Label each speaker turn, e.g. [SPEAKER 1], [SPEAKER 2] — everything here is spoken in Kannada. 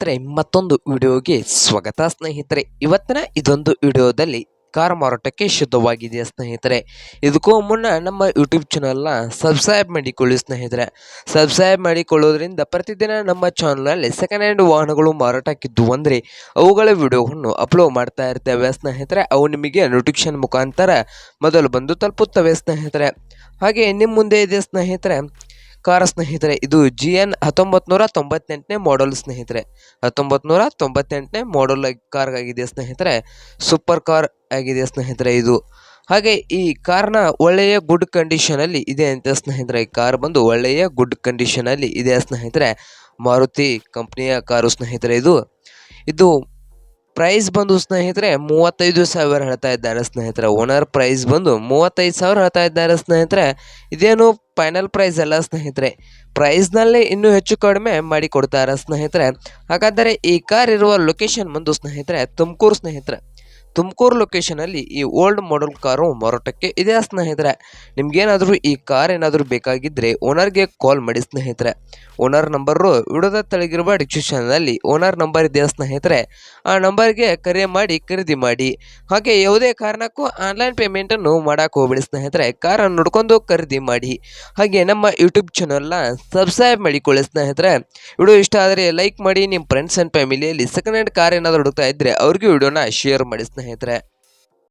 [SPEAKER 1] ಸ್ನೇಹಿತರೆ, ಮತ್ತೊಂದು ವಿಡಿಯೋಗೆ ಸ್ವಾಗತ ಸ್ನೇಹಿತರೆ. ಇವತ್ತಿನ ಇದೊಂದು ವಿಡಿಯೋದಲ್ಲಿ ಕಾರ್ ಮಾರಾಟಕ್ಕೆ ಶುದ್ಧವಾಗಿದೆ ಸ್ನೇಹಿತರೆ? ಇದಕ್ಕೂ ಮುನ್ನ ನಮ್ಮ ಯೂಟ್ಯೂಬ್ ಚಾನಲ್ನ ಸಬ್ಸ್ಕ್ರೈಬ್ ಮಾಡಿಕೊಳ್ಳಿ ಸ್ನೇಹಿತರೆ. ಸಬ್ಸ್ಕ್ರೈಬ್ ಮಾಡಿಕೊಳ್ಳೋದ್ರಿಂದ ಪ್ರತಿದಿನ ನಮ್ಮ ಚಾನಲಲ್ಲಿ ಸೆಕೆಂಡ್ ಹ್ಯಾಂಡ್ ವಾಹನಗಳು ಮಾರಾಟಕ್ಕಿದ್ದು ಅಂದರೆ ಅವುಗಳ ವಿಡಿಯೋವನ್ನು ಅಪ್ಲೋಡ್ ಮಾಡ್ತಾ ಇರ್ತೇವೆ ಸ್ನೇಹಿತರೆ. ಅವು ನಿಮಗೆ ನೋಟಿಫಿಕೇಶನ್ ಮುಖಾಂತರ ಮೊದಲು ಬಂದು ತಲುಪುತ್ತವೆ ಸ್ನೇಹಿತರೆ. ಹಾಗೆ ನಿಮ್ಮ ಮುಂದೆ ಇದೆ ಸ್ನೇಹಿತರೆ ಕಾರ ಸ್ನೇಹಿತರೆ, ಇದು ಜಿ ಎನ್ ಹತ್ತೊಂಬತ್ತು ನೂರ ತೊಂಬತ್ತೆಂಟನೇ ಮಾಡೆಲ್ ಸ್ನೇಹಿತರೆ. ಹತ್ತೊಂಬತ್ತು ನೂರ ತೊಂಬತ್ತೆಂಟನೇ ಮಾಡೆಲ್ ಕಾರ್ ಆಗಿದೆ ಸ್ನೇಹಿತರೆ ಸೂಪರ್ ಕಾರ್ ಆಗಿದೆ ಸ್ನೇಹಿತರೆ ಇದು. ಹಾಗೆ ಈ ಕಾರ್ನ ಒಳ್ಳೆಯ ಗುಡ್ ಕಂಡೀಷನಲ್ಲಿ ಇದೆ ಅಂತ ಸ್ನೇಹಿತರೆ, ಈ ಕಾರ್ ಬಂದು ಒಳ್ಳೆಯ ಗುಡ್ ಕಂಡೀಷನಲ್ಲಿ ಇದೆ ಸ್ನೇಹಿತರೆ. ಮಾರುತಿ ಕಂಪ್ನಿಯ ಕಾರು ಸ್ನೇಹಿತರೆ ಇದು. ಇದು ಪ್ರೈಸ್ ಬಂದು ಸ್ನೇಹಿತರೆ, ಮೂವತ್ತೈದು ಸಾವಿರ ಹೇಳ್ತಾ ಇದ್ದಾರೆ ಸ್ನೇಹಿತರೆ. ಓನರ್ ಪ್ರೈಸ್ ಬಂದು ಮೂವತ್ತೈದು ಸಾವಿರ ಹೇಳ್ತಾ ಇದ್ದಾರೆ ಸ್ನೇಹಿತರೆ. ಇದೇನು ಫೈನಲ್ ಪ್ರೈಸ್ ಅಲ್ಲ ಸ್ನೇಹಿತರೆ. ಪ್ರೈಸ್ನಲ್ಲಿ ಇನ್ನೂ ಹೆಚ್ಚು ಕಡಿಮೆ ಮಾಡಿ ಕೊಡ್ತಾರೆ ಸ್ನೇಹಿತರೆ. ಹಾಗಾದರೆ ಈ ಕಾರ್ ಇರುವ ಲೊಕೇಶನ್ ಬಂದು ಸ್ನೇಹಿತರೆ, ತುಮಕೂರು ಸ್ನೇಹಿತರೆ. ತುಮಕೂರು ಲೊಕೇಶನಲ್ಲಿ ಈ ಓಲ್ಡ್ ಮಾಡೆಲ್ ಕಾರು ಮಾರಾಟಕ್ಕೆ ಇದೆ ಸ್ನೇಹಿತರೆ. ನಿಮ್ಗೇನಾದರೂ ಈ ಕಾರ್ ಏನಾದರೂ ಬೇಕಾಗಿದ್ದರೆ ಓನರ್ಗೆ ಕಾಲ್ ಮಾಡಿ ಸ್ನೇಹಿತರೆ. ಓನರ್ ನಂಬರು ವಿಡೋದ ತೆಳಗಿರುವ ಡಿಸ್ಕ್ರಿಪ್ಷನ್ನಲ್ಲಿ ಓನರ್ ನಂಬರ್ ಇದೆ ಸ್ನೇಹಿತರೆ. ಆ ನಂಬರ್ಗೆ ಕರೆ ಮಾಡಿ ಖರೀದಿ ಮಾಡಿ. ಹಾಗೆ ಯಾವುದೇ ಕಾರಣಕ್ಕೂ ಆನ್ಲೈನ್ ಪೇಮೆಂಟನ್ನು ಮಾಡೋಕೆ ಹೋಗ್ಬಿಡಿ ಸ್ನೇಹಿತರೆ. ಕಾರನ್ನು ನೋಡ್ಕೊಂಡು ಖರೀದಿ ಮಾಡಿ. ಹಾಗೆ ನಮ್ಮ ಯೂಟ್ಯೂಬ್ ಚಾನಲ್ನ ಸಬ್ಸ್ಕ್ರೈಬ್ ಮಾಡಿಕೊಳ್ಳಿ ಸ್ನೇಹಿತರೆ. ವಿಡಿಯೋ ಇಷ್ಟ ಆದರೆ ಲೈಕ್ ಮಾಡಿ. ನಿಮ್ಮ ಫ್ರೆಂಡ್ಸ್ ಆ್ಯಂಡ್ ಫ್ಯಾಮಿಲಿಯಲ್ಲಿ ಸೆಕೆಂಡ್ ಹ್ಯಾಂಡ್ ಕಾರ್ ಏನಾದರೂ ಹುಡುಕ್ತಾ ಇದ್ದರೆ ಅವ್ರಿಗೂ ವಿಡಿಯೋನ ಶೇರ್ ಮಾಡಿ ಸ್ನೇಹಿತರೆ